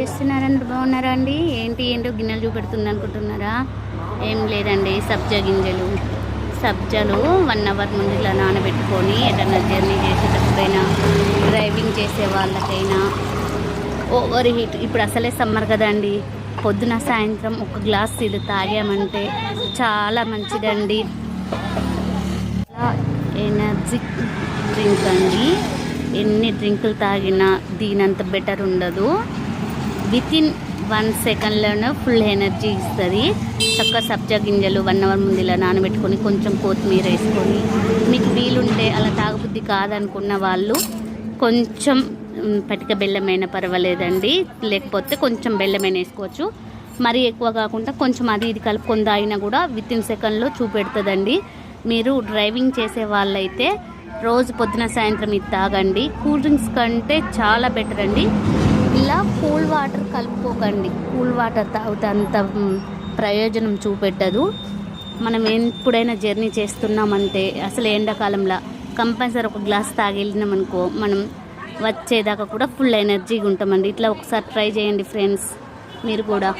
చేస్తున్నారండి? బాగున్నారా అండి? ఏంటి ఏంటో గిన్నెలు చూపెడుతుంది అనుకుంటున్నారా? ఏం లేదండి సబ్జా గింజలు. సబ్జాలు వన్ అవర్ ముందు ఇలా నానబెట్టుకొని ఎటన్నా జర్నీ చేసేటప్పుడైనా డ్రైవింగ్ చేసే వాళ్ళకైనా ఓవర్ హీట్. ఇప్పుడు అసలే సమ్మర్ కదండి పొద్దున సాయంత్రం ఒక గ్లాస్ ఇది తాగామంటే చాలా మంచిదండి. ఎనర్జిక్ డ్రింక్ అండి. ఎన్ని డ్రింకులు తాగినా దీనంత బెటర్ ఉండదు. విత్ ఇన్ వన్ సెకండ్లోనే ఫుల్ ఎనర్జీ ఇస్తుంది. చక్కగా సబ్జా గింజలు వన్ అవర్ ముందు ఇలా నానబెట్టుకొని కొంచెం కొత్తిమీర వేసుకొని మీకు వీలుంటే అలా తాగుబుద్ధి కాదనుకున్న వాళ్ళు కొంచెం పటిక బెల్లమైనా పర్వాలేదండి. లేకపోతే కొంచెం బెల్లమైన వేసుకోవచ్చు. మరీ ఎక్కువ కాకుండా కొంచెం అది ఇది కలుపుకొని తాగినా కూడా విత్ ఇన్ సెకండ్లో చూపెడుతుందండి. మీరు డ్రైవింగ్ చేసే వాళ్ళైతే రోజు పొద్దున సాయంత్రం ఇది తాగండి. కూల్ డ్రింక్స్ కంటే చాలా బెటర్ అండి ఇలా కూల్ వాటర్ కలుపుకోకండి. కూల్ వాటర్ తాగితే అంత ప్రయోజనం చూపెట్టదు. మనం ఎప్పుడైనా జర్నీ చేస్తున్నామంటే అసలు ఎండాకాలంలో కంపల్సరీ ఒక గ్లాస్ తాగి మనం వచ్చేదాకా కూడా ఫుల్ ఎనర్జీగా ఉంటామండి ఇట్లా ఒకసారి ట్రై చేయండి ఫ్రెండ్స్ మీరు కూడా.